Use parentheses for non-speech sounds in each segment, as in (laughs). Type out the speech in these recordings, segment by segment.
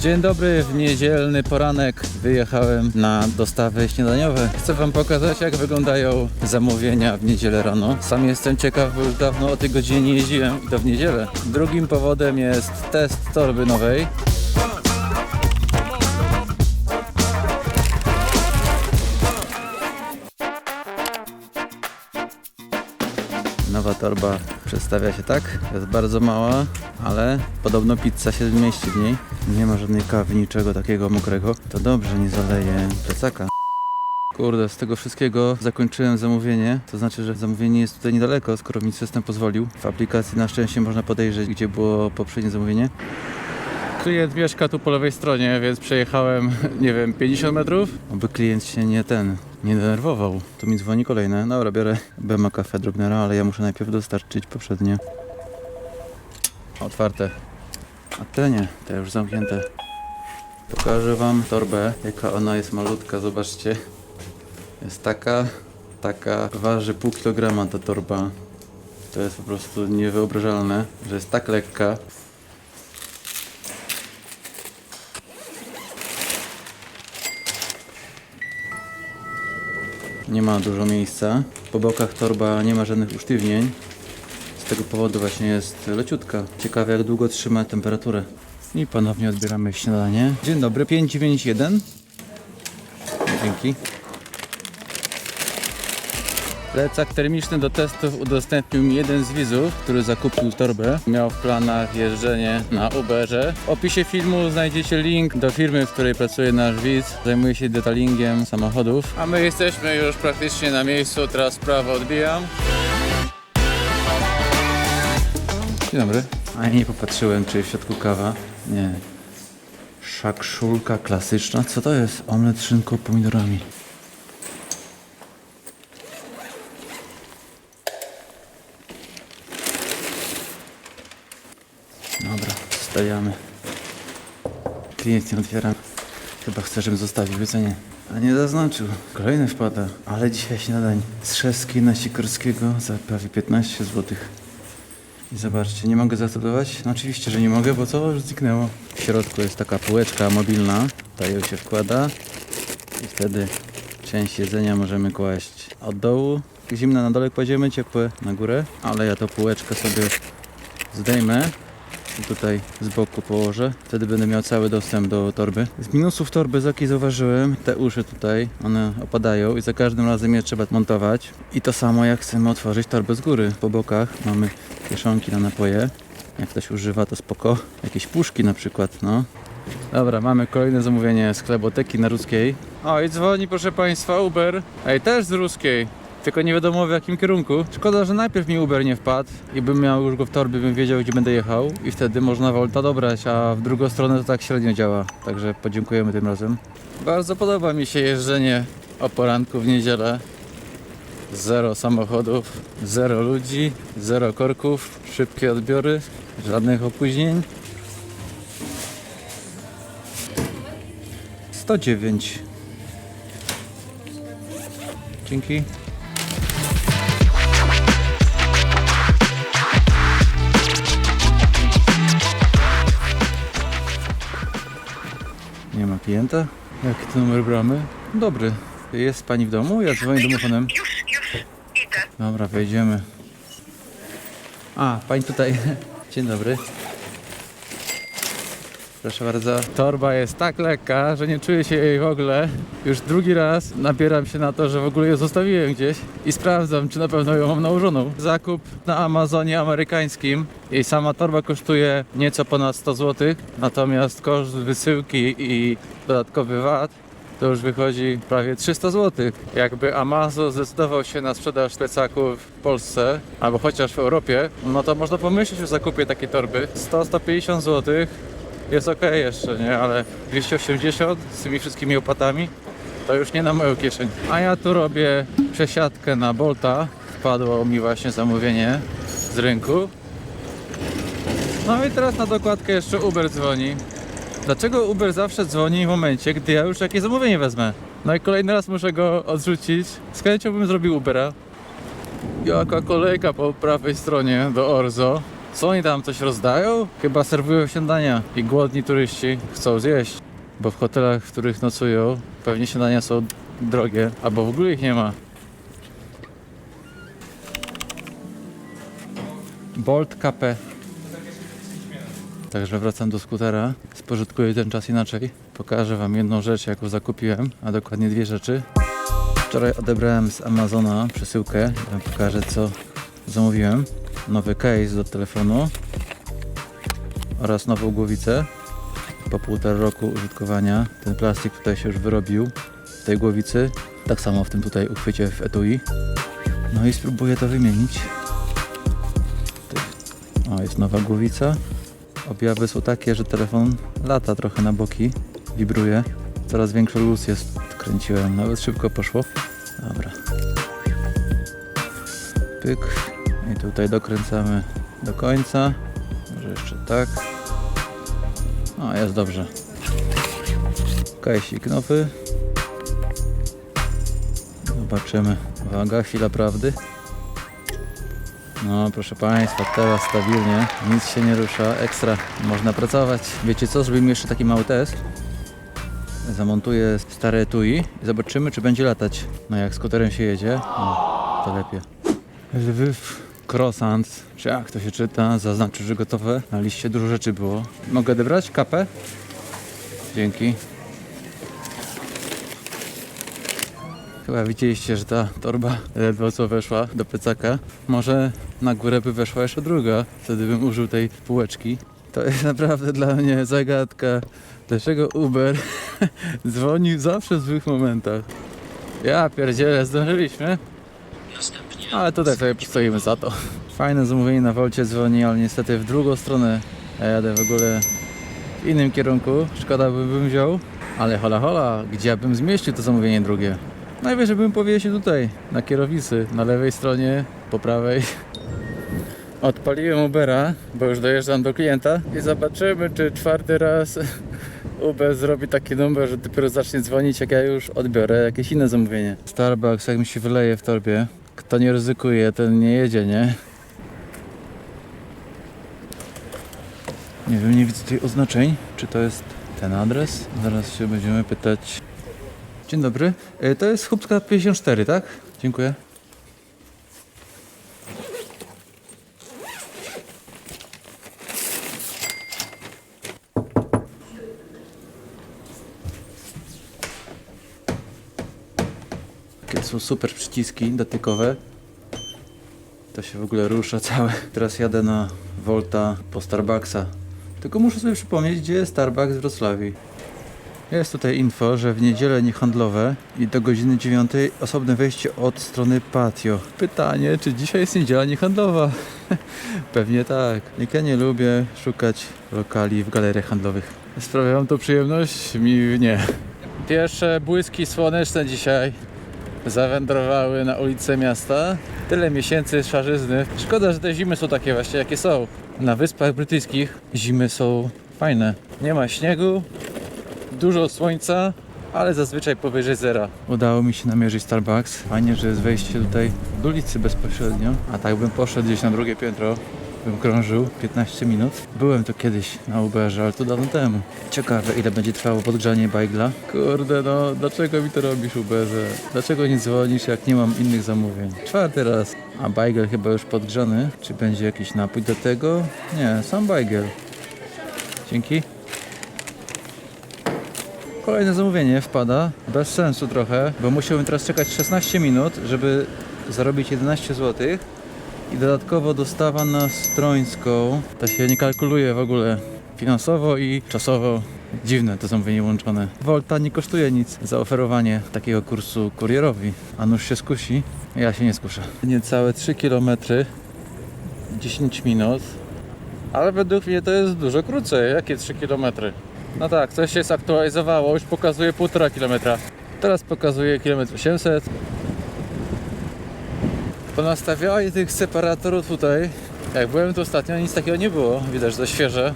Dzień dobry, w niedzielny poranek wyjechałem na dostawy śniadaniowe. Chcę wam pokazać jak wyglądają zamówienia w niedzielę rano. Sam jestem ciekaw, bo już dawno o tej godzinie nie jeździłem i to w niedzielę. Drugim powodem jest test torby nowej. Nowa torba przedstawia się tak, jest bardzo mała, ale podobno pizza się zmieści w niej. Nie ma żadnej kawy, niczego takiego mokrego. To dobrze, nie zaleje plecaka. Kurde, z tego wszystkiego zakończyłem zamówienie. To znaczy, że zamówienie jest tutaj niedaleko, skoro mi system pozwolił. W aplikacji na szczęście można podejrzeć, gdzie było poprzednie zamówienie. Klient mieszka tu po lewej stronie, więc przejechałem, (laughs) nie wiem, 50 metrów. Oby klient się nie ten, nie denerwował. Tu mi dzwoni kolejne. Dobra, biorę Bema Cafe Drognera, ale ja muszę najpierw dostarczyć poprzednie. Otwarte. A te nie, te już zamknięte. Pokażę wam torbę, jaka ona jest malutka, zobaczcie. Jest taka, taka, waży pół kilograma ta torba. To jest po prostu niewyobrażalne, że jest tak lekka. Nie ma dużo miejsca. Po bokach torba nie ma żadnych usztywnień. Z tego powodu właśnie jest leciutka. Ciekawe jak długo trzyma temperaturę. I ponownie odbieramy śniadanie. Dzień dobry, 591. Dzięki. Plecak termiczny do testów udostępnił mi jeden z widzów, który zakupił torbę. Miał w planach jeżdżenie na Uberze. W opisie filmu znajdziecie link do firmy, w której pracuje nasz widz. Zajmuje się detalingiem samochodów. A my jesteśmy już praktycznie na miejscu, teraz prawo odbijam. Dzień dobry. A ja nie popatrzyłem, czy jest w środku kawa. Nie. Szakszulka klasyczna. Co to jest? Omlet z szynką pomidorami. Dobra, stawiamy. Klient nie otwiera. Chyba chce, żebym zostawił jedzenie. A nie zaznaczył. Kolejny wpada. Ale dzisiaj śniadań z Szewskiej na Sikorskiego za prawie 15 zł. I zobaczcie, nie mogę zastosować? No oczywiście, że nie mogę, bo co? Już zniknęło. W środku jest taka półeczka mobilna. Tutaj ją się wkłada. I wtedy część jedzenia możemy kłaść od dołu. Zimne na dole kładziemy, ciepłe na górę. Ale ja tą półeczkę sobie zdejmę tutaj z boku położę. Wtedy będę miał cały dostęp do torby. Z minusów torby, z jakiej zauważyłem, te uszy tutaj, one opadają i za każdym razem je trzeba montować. I to samo jak chcemy otworzyć torbę z góry. Po bokach mamy kieszonki na napoje. Jak ktoś używa, to spoko. Jakieś puszki na przykład, no. Dobra, mamy kolejne zamówienie z chleboteki na Ruskiej. O, i dzwoni proszę Państwa Uber. Ej, też z Ruskiej. Tylko nie wiadomo w jakim kierunku. Szkoda, że najpierw mi Uber nie wpadł i bym miał już go w torbie, bym wiedział gdzie będę jechał i wtedy można Volta dobrać, a w drugą stronę to tak średnio działa. Także podziękujemy tym razem. Bardzo podoba mi się jeżdżenie o poranku w niedzielę. Zero samochodów, zero ludzi, zero korków, szybkie odbiory, żadnych opóźnień. 109. Dzięki. Klienta? Jaki to numer bramy? Dobry. Jest pani w domu? Ja dzwonię domofonem. Już, już idę. Dobra, wejdziemy. A, pani tutaj. Dzień dobry. Proszę bardzo. Torba jest tak lekka, że nie czuję się jej w ogóle. Już drugi raz nabieram się na to, że w ogóle ją zostawiłem gdzieś i sprawdzam, czy na pewno ją mam nałożoną. Zakup na Amazonie amerykańskim. Jej sama torba kosztuje nieco ponad 100 zł, natomiast koszt wysyłki i dodatkowy VAT to już wychodzi prawie 300 zł. Jakby Amazon zdecydował się na sprzedaż plecaków w Polsce, albo chociaż w Europie, no to można pomyśleć o zakupie takiej torby. 100-150 zł jest ok jeszcze, nie? Ale 280 z tymi wszystkimi opłatami to już nie na moją kieszeń. A ja tu robię przesiadkę na Bolta. Wpadło mi właśnie zamówienie z rynku. No i teraz na dokładkę jeszcze Uber dzwoni. Dlaczego Uber zawsze dzwoni w momencie, gdy ja już jakieś zamówienie wezmę? No i kolejny raz muszę go odrzucić. Z chęcią bym zrobił Ubera. Jaka kolejka po prawej stronie do Orzo. Co oni tam coś rozdają? Chyba serwują śniadania i głodni turyści chcą zjeść. Bo w hotelach, w których nocują, pewnie śniadania są drogie, albo w ogóle ich nie ma. Bolt KP. Także wracam do skutera. Spożytkuję ten czas inaczej. Pokażę Wam jedną rzecz, jaką zakupiłem, a dokładnie dwie rzeczy. Wczoraj odebrałem z Amazona przesyłkę. Ja pokażę, co zamówiłem. Nowy case do telefonu oraz nową głowicę. Po półtora roku użytkowania ten plastik tutaj się już wyrobił w tej głowicy. Tak samo w tym tutaj uchwycie w etui. No i spróbuję to wymienić. O, jest nowa głowica. Objawy są takie, że telefon lata trochę na boki, wibruje. Coraz większy luz jest. Kręciłem, nawet szybko poszło. Dobra. Pyk. I tutaj dokręcamy do końca. Może jeszcze tak. O, jest dobrze. Kajsik nowy. Zobaczymy. Uwaga, chwila prawdy. No, proszę Państwa, teraz stabilnie, nic się nie rusza, ekstra, można pracować. Wiecie co, zrobimy jeszcze taki mały test. Zamontuję stare etui i zobaczymy, czy będzie latać. No, jak skuterem się jedzie, no, to lepiej. Lwyw croissant, czy jak to się czyta, zaznaczy, że gotowe. Na liście dużo rzeczy było. Mogę odebrać kapę? Dzięki. Chyba widzieliście, że ta torba ledwo co weszła do plecaka. Może na górę by weszła jeszcze druga. Wtedy bym użył tej półeczki. To jest naprawdę dla mnie zagadka. Dlaczego Uber (laughs) dzwoni zawsze w złych momentach? Ja pierdzielę, zdążyliśmy. Ale tutaj sobie stoimy za to. Fajne zamówienie na Wolcie dzwoni, ale niestety w drugą stronę. Ja jadę w ogóle w innym kierunku. Szkoda by bym wziął. Ale hola hola, gdzie ja bym zmieścił to zamówienie drugie? Najwyżej bym powiesił tutaj, na kierownicy, na lewej stronie, po prawej. Odpaliłem Ubera, bo już dojeżdżam do klienta i zobaczymy, czy czwarty raz Uber zrobi taki numer, że dopiero zacznie dzwonić, jak ja już odbiorę jakieś inne zamówienie. Starbucks, jak mi się wyleje w torbie. Kto nie ryzykuje, ten nie jedzie, nie? Nie wiem, nie widzę tutaj oznaczeń, czy to jest ten adres. Zaraz się będziemy pytać. Dzień dobry. E, To jest Chubska 54, tak? Dziękuję. Takie są super przyciski dotykowe. To się w ogóle rusza całe. Teraz jadę na Volta po Starbucksa. Tylko muszę sobie przypomnieć, gdzie jest Starbucks w Wrocławiu. Jest tutaj info, że w niedzielę niehandlowe i do godziny 9 osobne wejście od strony patio. Pytanie, czy dzisiaj jest niedziela niehandlowa? (laughs) Pewnie tak. Jak ja nie lubię szukać lokali w galeriach handlowych. Sprawia wam to przyjemność? Mi nie. Pierwsze błyski słoneczne dzisiaj zawędrowały na ulicę miasta. Tyle miesięcy szarzyzny. Szkoda, że te zimy są takie właśnie, jakie są. Na Wyspach Brytyjskich zimy są fajne. Nie ma śniegu, dużo słońca, ale zazwyczaj powyżej zera. Udało mi się namierzyć Starbucks. Fajnie, że jest wejście tutaj do ulicy bezpośrednio. A tak bym poszedł gdzieś na drugie piętro, bym krążył 15 minut. Byłem tu kiedyś na Uberze, ale to dawno temu. Ciekawe, ile będzie trwało podgrzanie bajgla. Kurde, no, dlaczego mi to robisz Uberze? Dlaczego nie dzwonisz, jak nie mam innych zamówień? Czwarty raz. A bajgel chyba już podgrzany. Czy będzie jakiś napój do tego? Nie, sam bajgel. Dzięki. Kolejne zamówienie wpada, bez sensu trochę, bo musiałbym teraz czekać 16 minut, żeby zarobić 11 zł i dodatkowo dostawa na Strońską. To się nie kalkuluje w ogóle finansowo i czasowo. Dziwne to zamówienie łączone. Volta nie kosztuje nic za oferowanie takiego kursu kurierowi, a nuż się skusi. Ja się nie skuszę. Niecałe 3 km, 10 minut, ale według mnie to jest dużo krócej. Jakie 3 km? No tak, coś się zaktualizowało, już pokazuje 1,5 km. Teraz pokazuje 1 800 km. Ponastawiali tych separatorów tutaj. Jak byłem tu ostatnio, nic takiego nie było. Widać, że świeże.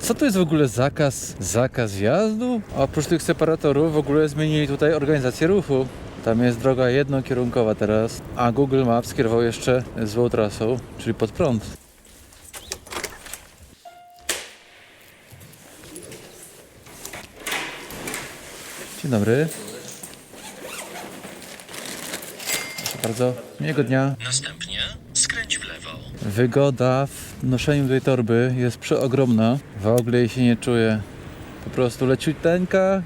Co to jest w ogóle zakaz? Zakaz wjazdu? A oprócz tych separatorów w ogóle zmienili tutaj organizację ruchu. Tam jest droga jednokierunkowa teraz, a Google Maps kierował jeszcze złą trasą, czyli pod prąd. Dzień dobry. Bardzo. Miłego dnia. Następnie skręć w lewo. Wygoda w noszeniu tej torby jest przeogromna. W ogóle jej się nie czuję. Po prostu leciuteńka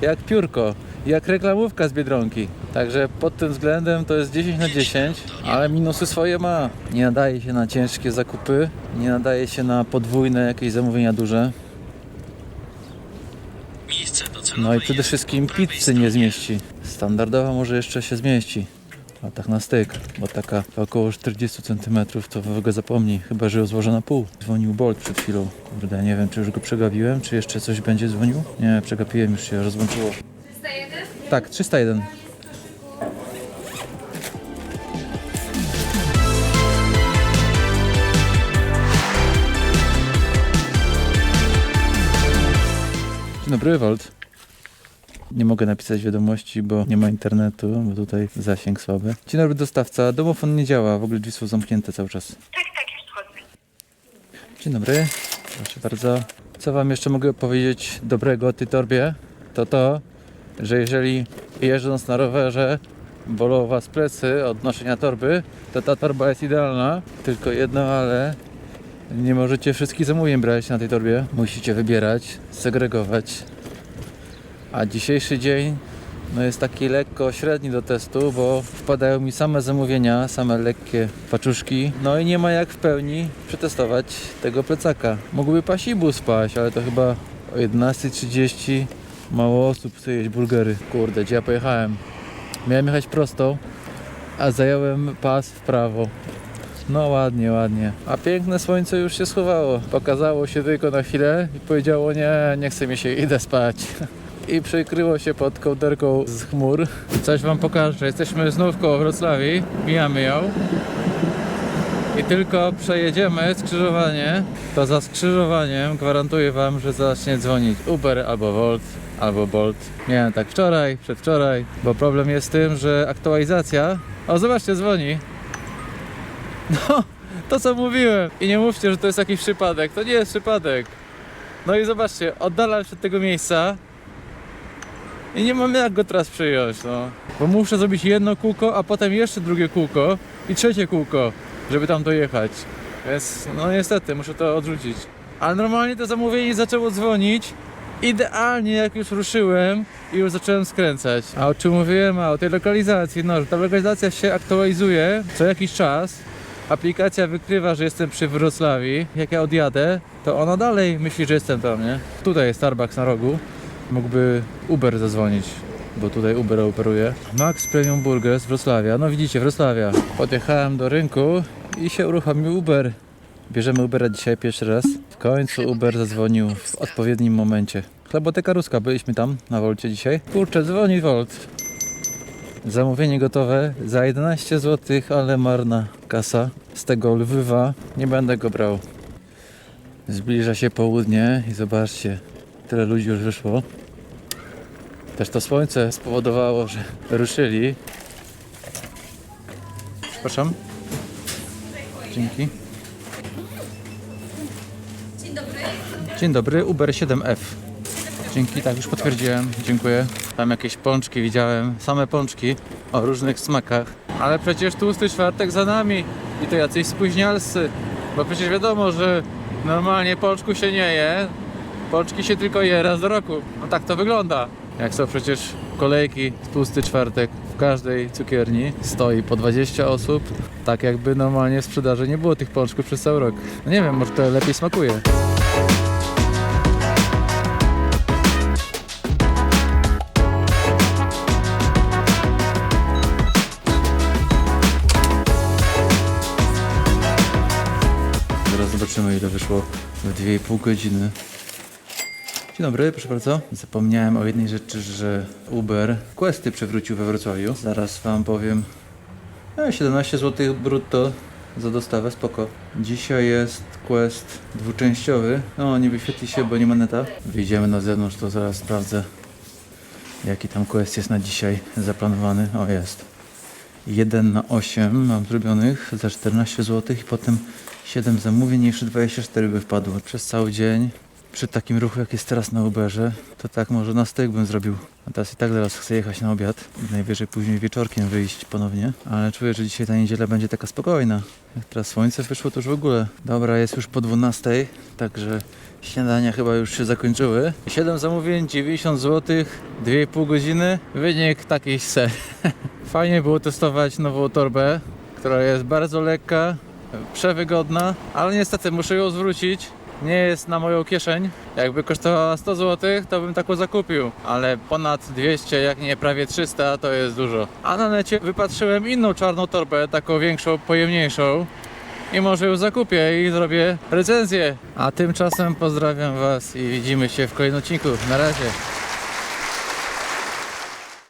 jak piórko, jak reklamówka z Biedronki. Także pod tym względem to jest 10 na 10, ale minusy swoje ma. Nie nadaje się na ciężkie zakupy, nie nadaje się na podwójne jakieś zamówienia duże. No i przede wszystkim pizzy nie zmieści. Standardowa może jeszcze się zmieści. A tak na styk, bo taka około 40 cm to w ogóle zapomnij, chyba że ją złożę na pół. Dzwonił Bolt przed chwilą. Kurde, nie wiem czy już go przegapiłem, czy jeszcze coś będzie dzwonił? Nie, przegapiłem, już się rozłączyło. 301? Tak, 301. Dzień dobry, Wolt. Nie mogę napisać wiadomości, bo nie ma internetu, bo tutaj zasięg słaby. Dzień dobry, dostawca. Domofon nie działa, w ogóle drzwi są zamknięte cały czas. Tak, tak, już wchodzę. Dzień dobry, proszę bardzo. Co Wam jeszcze mogę powiedzieć dobrego o tej torbie? To to, że jeżeli jeżdżąc na rowerze bolą Was plecy od noszenia torby, to ta torba jest idealna. Tylko jedno ale, nie możecie wszystkich zamówień brać na tej torbie. Musicie wybierać, segregować. A dzisiejszy dzień no jest taki lekko średni do testu, bo wpadają mi same zamówienia, same lekkie paczuszki. No i nie ma jak w pełni przetestować tego plecaka. Mógłby pasibus spaść, ale to chyba o 11.30 mało osób chce jeść burgery. Kurde, gdzie ja pojechałem? Miałem jechać prosto, a zająłem pas w prawo. No ładnie, ładnie. A piękne słońce już się schowało. Pokazało się tylko na chwilę i powiedziało nie, nie chce mi się, idę spać. (laughs) I przykryło się pod kołderką z chmur. Coś wam pokażę. Jesteśmy znów koło Wrocławii. Mijamy ją. I tylko przejedziemy skrzyżowanie, to za skrzyżowaniem gwarantuję wam, że zacznie dzwonić Uber albo Volt albo Bolt. Miałem tak wczoraj, przedwczoraj, bo problem jest z tym, że aktualizacja... O, zobaczcie, dzwoni. No, to co mówiłem. I nie mówcie, że to jest jakiś przypadek. To nie jest przypadek. No i zobaczcie, oddalam się od tego miejsca i nie mam jak go teraz przyjąć, no. Bo muszę zrobić jedno kółko, a potem jeszcze drugie kółko i trzecie kółko, żeby tam dojechać. Więc, no niestety, muszę to odrzucić. Ale normalnie to zamówienie zaczęło dzwonić idealnie jak już ruszyłem i już zacząłem skręcać. A o czym mówiłem? A o tej lokalizacji. No, że ta lokalizacja się aktualizuje co jakiś czas. Aplikacja wykrywa, że jestem przy Wrocławiu. Jak ja odjadę, to ona dalej myśli, że jestem tam, nie? Tutaj jest Starbucks na rogu. Mógłby Uber zadzwonić, bo tutaj Uber operuje. Max Premium Burger z Wrocławia. No widzicie, Wrocławia. Podjechałem do rynku i się uruchomił Uber. Bierzemy Ubera dzisiaj pierwszy raz. W końcu Uber zadzwonił w odpowiednim momencie. Chleboteka Ruska, byliśmy tam na Wolcie dzisiaj. Kurczę, dzwoni Volt. Zamówienie gotowe za 11 zł, ale marna kasa. Z tego lwywa nie będę go brał. Zbliża się południe i zobaczcie, tyle ludzi już wyszło. Też to słońce spowodowało, że ruszyli. Przepraszam. Dzięki. Dzień dobry. Dzień dobry, Uber 7F. Dzięki, tak już potwierdziłem, dziękuję. Tam jakieś pączki widziałem, same pączki o różnych smakach. Ale przecież tłusty czwartek za nami i to jacyś spóźnialscy. Bo przecież wiadomo, że normalnie pączku się nie je, pączki się tylko je raz do roku. No tak to wygląda. Jak są przecież kolejki w tłusty czwartek w każdej cukierni, stoi po 20 osób, tak jakby normalnie w sprzedaży nie było tych pączków przez cały rok. No nie wiem, może to lepiej smakuje. Zobaczymy ile wyszło w 2,5 godziny. Dzień dobry, proszę bardzo. Zapomniałem o jednej rzeczy, że Uber Questy przewrócił we Wrocławiu. Zaraz wam powiem. E, 17 zł brutto za dostawę, spoko. Dzisiaj jest quest dwuczęściowy. No, nie wyświetli się, bo nie ma neta. Wyjdziemy na zewnątrz, to zaraz sprawdzę, jaki tam quest jest na dzisiaj zaplanowany. O, jest. 1 na 8 mam zrobionych za 14 zł i potem 7 zamówień i jeszcze 24 by wpadło przez cały dzień. Przy takim ruchu jak jest teraz na Uberze, to tak może na styk bym zrobił. A teraz i tak zaraz chcę jechać na obiad. Najwyżej później wieczorkiem wyjść ponownie. Ale czuję, że dzisiaj ta niedziela będzie taka spokojna. Jak teraz słońce wyszło, to już w ogóle. Dobra, jest już po 12, także śniadania chyba już się zakończyły. 7 zamówień, 90 zł, 2,5 godziny. Wynik taki se. (laughs) Fajnie było testować nową torbę, która jest bardzo lekka, przewygodna, ale niestety muszę ją zwrócić. Nie jest na moją kieszeń. Jakby kosztowała 100 zł, to bym taką zakupił, ale ponad 200, jak nie prawie 300, to jest dużo. A na necie wypatrzyłem inną czarną torbę, taką większą, pojemniejszą. I może ją zakupię i zrobię recenzję. A tymczasem pozdrawiam Was i widzimy się w kolejnym odcinku. Na razie.